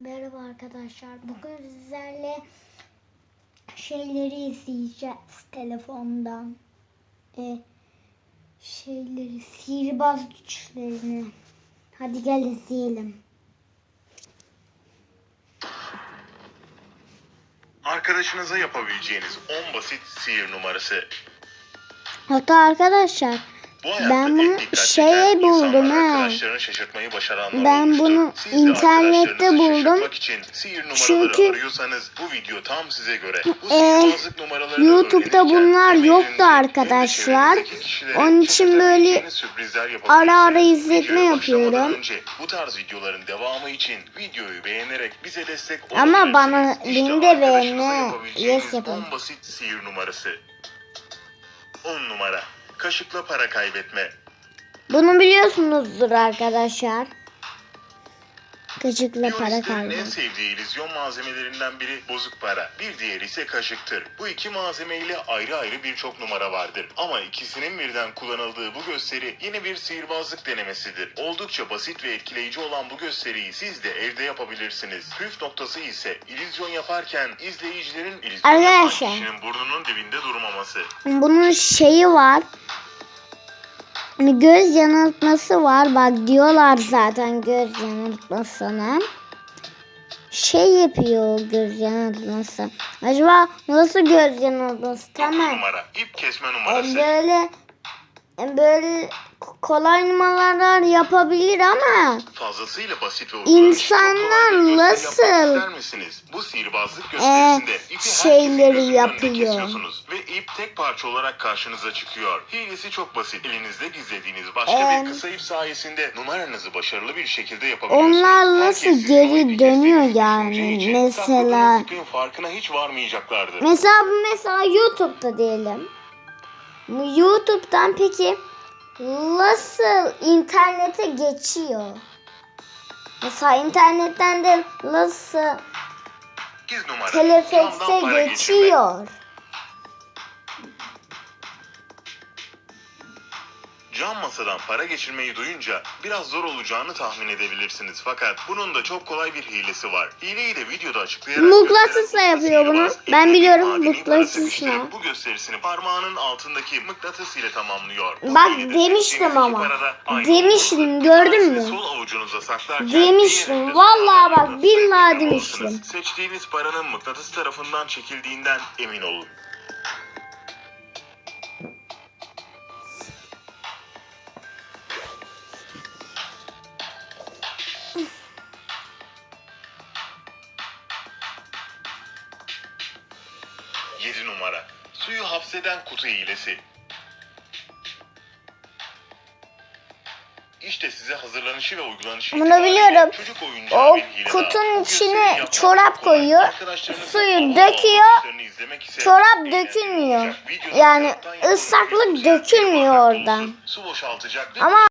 Merhaba arkadaşlar. Bugün sizlerle şeyleri izleyeceğiz telefondan. E, şeyleri, sihirbaz güçlerini. Hadi gel izleyelim. Arkadaşınıza yapabileceğiniz 10 basit sihir numarası. Hatta arkadaşlar Bu Ben en bunu şeye buldum ha. Ben bunu internette buldum. Çünkü- bu video tam size göre. Bu numaralarını YouTube'da bunlar yoktu arkadaşlar. Onun için böyle ara ara izletme yapıyorum. Bu tarz videoların devamı için videoyu beğenerek bize destek Ama bana beni de yapabileceğiniz Yes yapın. 10 basit sihir numarası. 10 numara. Kaşıkla para kaybetme. bunu biliyorsunuzdur arkadaşlar. Kaşıkla para Piyonistlerin en kaybı. sevdiği illüzyon malzemelerinden biri bozuk para. Bir diğeri ise kaşıktır. Bu iki malzemeyle ayrı ayrı birçok numara vardır. Ama ikisinin birden kullanıldığı bu gösteri yeni bir sihirbazlık denemesidir. Oldukça basit ve etkileyici olan bu gösteriyi siz de evde yapabilirsiniz. Püf noktası ise illüzyon yaparken izleyicilerin illüzyon yapan Arkadaşlar. kişinin burnunun dibinde durmaması. Bunun şeyi var. Göz yanıltması var. Bak diyorlar zaten göz yanıltmasını. Şey yapıyor göz yanıltması. Acaba nasıl göz yanıltması? Dokuz Tamam. numara. İp kesme numarası. böyle böyle kolay numaralar yapabilir ama Fazlasıyla basit ve İnsanlar nasıl? Bu sihirbazlık gösterisinde ipi herkesin şeyleri yapıyor? ve ip tek parça olarak karşınıza çıkıyor. Hilesi çok basit. Elinizde gizlediğiniz başka Ee, bir kısa ip sayesinde numaranızı başarılı bir şekilde yapabiliyorsunuz. Onlar nasıl geri ipi dönüyor yani? Mesela- farkına hiç varmayacaklardır. Mesela mesela YouTube'da diyelim. YouTube'dan peki nasıl internete geçiyor? Mesela internetten de nasıl telefekse geçiyor? Cam masadan para geçirmeyi duyunca biraz zor olacağını tahmin edebilirsiniz. Fakat bunun da çok kolay bir hilesi var. Hileyi de videoda açıklayarak Mıknatısla yapıyor bunu. Ben biliyorum, mıknatısla. Bu gösterisini parmağının altındaki mıknatıs ile tamamlıyor. Bak, hilede demiştim ama. Demiştim, gördün mü? Sol avucunuza saklarken Demiştim, vallahi bak, billahi demiştim. Seçtiğiniz paranın mıknatıs tarafından çekildiğinden emin olun. Yedi numara. Suyu hapseden kutu hilesi. İşte size hazırlanışı ve uygulanışı Bunu biliyorum. Çocuk oyuncağı O kutunun içine çorap koyuyor, suyu döküyor, Çorap dökülmüyor. Yani ıslaklık dökülmüyor oradan. Ama